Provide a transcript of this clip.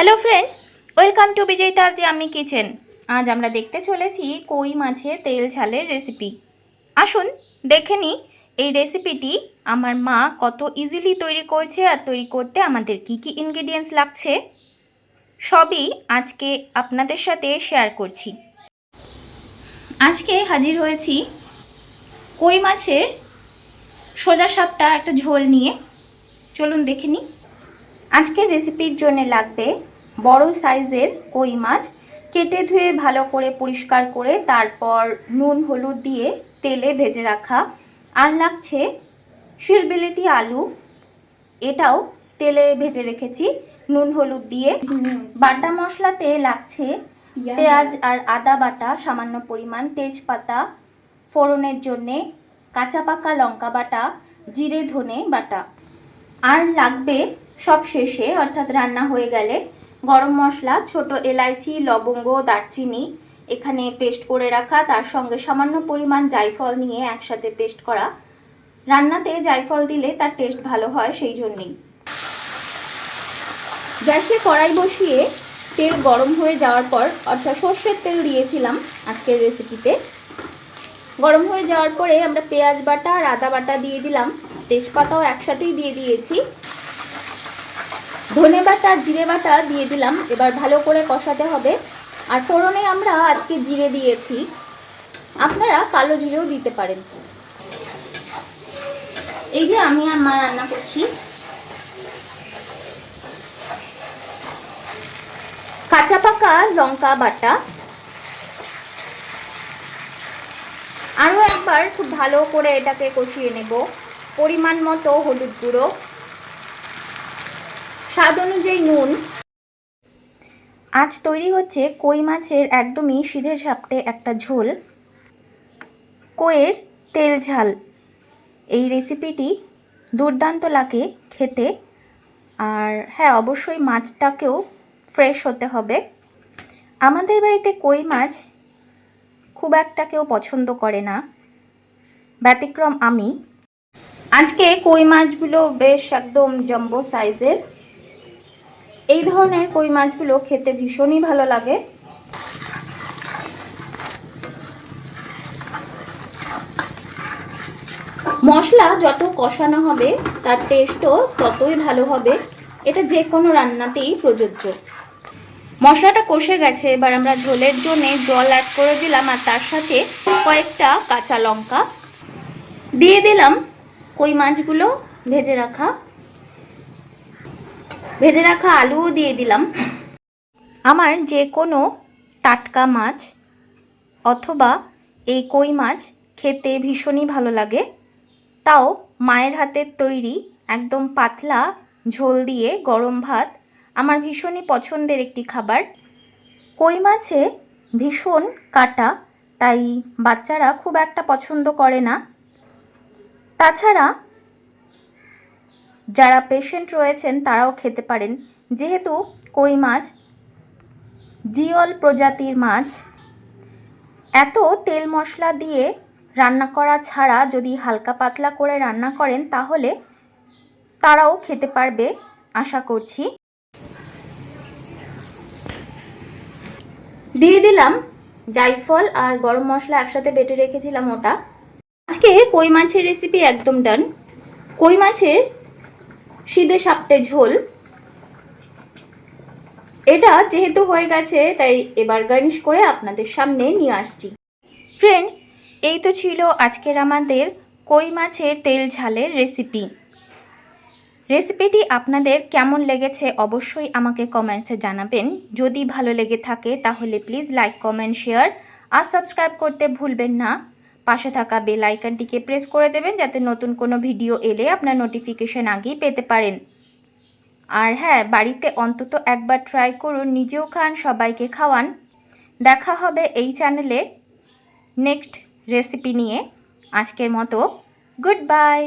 Hello friends welcome to Bijoy Taji আমি kitchen আজ আমরা দেখতে চলেছি কই মাছে তেল ঝালের রেসিপি আসুন, দেখে নিই এই রেসিপিটি আমার মা কত ইজিলি তৈরি করছে আর তৈরি করতে আমাদের কি কি ইনগ্রিডিয়েন্টস লাগছে, সবই আজকে আপনাদের সাথে শেয়ার করছি। আজকে হাজির হয়েছি কই মাছের সোজা সাপটা একটা ঝোল নিয়ে। চলুন দেখে নিই আজকের রেসিপির জন্য লাগবে বড় সাইজের কই মাছ কেটে ধুয়ে ভালো করে পরিষ্কার করে তারপর নুন হলুদ দিয়ে তেলে ভেজে রাখা। আর লাগছে শিলবিলিতি আলু। এটাও তেলে ভেজে রেখেছি। নুন হলুদ দিয়ে। বাটা মশলাতে লাগছে পেঁয়াজ আর আদা বাটা সামান্য পরিমাণ তেজপাতা। ফোড়নের জন্যে কাঁচা পাকা লঙ্কা বাটা জিরে ধনে বাটা। আর লাগবে সব শেষে অর্থাৎ রান্না হয়ে গেলে গরম মশলা, ছোট এলাইচি, লবঙ্গ, দারচিনি এখানে পেস্ট করে রাখা। তার সঙ্গে সামান্য পরিমাণ জায়ফল নিয়ে একসাথে পেস্ট করা। রান্নাতে জায়ফল দিলে তার টেস্ট ভালো হয় সেই জন্যেই। গ্যাসে কড়াই বসিয়ে তেল গরম হয়ে যাওয়ার পর অর্থাৎ সর্ষের তেল দিয়েছিলাম আজকের রেসিপিতে গরম হয়ে যাওয়ার পরে আমরা পেঁয়াজ বাটা আর আদা বাটা দিয়ে দিলাম। তেজপাতাও একসাথেই দিয়ে দিয়েছি। ধনে বাটা, জিরে বাটা দিয়ে দিলাম। এবার ভালো করে কষাতে হবে। আর ফোড়নে আমরা আজকে জিরে দিয়েছি। আপনারা কালো জিরেও দিতে পারেন। এই যে আমি আমার রান্না করছি। কাঁচা পাকা লঙ্কা বাটা। আরও একবার খুব ভালো করে এটাকে কষিয়ে নেব। পরিমাণ মতো হলুদ গুঁড়ো। স্বাদ অনুযায়ী নুন। আজ তৈরি হচ্ছে কই মাছের একদমই সিধে ঝাপটে একটা ঝোল। কইয়ের তেল ঝাল। এই রেসিপিটি দুর্দান্ত লাগে খেতে। আর হ্যাঁ অবশ্যই মাছটাকেও ফ্রেশ হতে হবে। আমাদের বাড়িতে কই মাছ খুব একটা কেউ পছন্দ করে না। ব্যতিক্রম আমি। আজকে কই মাছগুলো বেশ একদম জম্বো সাইজের এই ধরনের কই মাছগুলো খেতে ভীষণই ভালো লাগে। মশলা যত কষানো হবে, তার টেস্টও ততই ভালো হবে। এটা যে কোনো রান্নাতেই প্রযোজ্য। মশলাটা কষে গেছে, এবার আমরা ঝোলের জন্য জল অ্যাড করে দিলাম, আর তার সাথে কয়েকটা কাঁচা লঙ্কা। দিয়ে দিলাম কই মাছগুলো ভেজে রাখা। ভেজে রাখা আলুও দিয়ে দিলাম। আমার যে কোনো টাটকা মাছ অথবা এই কই মাছ খেতে ভীষণই ভালো লাগে। তাও মায়ের হাতের তৈরি একদম পাতলা ঝোল দিয়ে গরম ভাত আমার ভীষণই পছন্দের একটি খাবার। কই মাছে ভীষণ কাটা, তাই বাচ্চারা খুব একটা পছন্দ করে না। তাছাড়া যারা পেশেন্ট রয়েছেন তারাও খেতে পারেন। যেহেতু কই মাছ, জিওল প্রজাতির মাছ, এত তেল মশলা দিয়ে রান্না করা ছাড়া যদি হালকা পাতলা করে রান্না করেন, তাহলে তারাও খেতে পারবে, আশা করছি। দিয়ে দিলাম জাইফল আর গরম মশলা একসাথে বেটে রেখেছিলাম ওটা। আজকে কই মাছের রেসিপি একদম ডান কই মাছের সিদে সাপটে ঝোল। এটা যেহেতু হয়ে গেছে, তাই এবার গার্নিশ করে আপনাদের সামনে নিয়ে আসছি। ফ্রেন্ডস এই তো ছিল আজকের আমাদের কই মাছের তেল ঝালের রেসিপি রেসিপিটি আপনাদের কেমন লেগেছে অবশ্যই আমাকে কমেন্টসে জানাবেন। যদি ভালো লেগে থাকে, তাহলে প্লিজ লাইক কমেন্ট শেয়ার আর সাবস্ক্রাইব করতে ভুলবেন না। পাশে থাকা বেল আইকনটিকে প্রেস করে দেবেন যাতে নতুন কোনো ভিডিও এলে আপনার নোটিফিকেশান আগেই পেতে পারেন। আর হ্যাঁ বাড়িতে অন্তত একবার ট্রাই করুন, নিজেও খান, সবাইকে খাওয়ান। দেখা হবে এই চ্যানেলে নেক্সট রেসিপি নিয়ে। আজকের মতো, গুড বাই!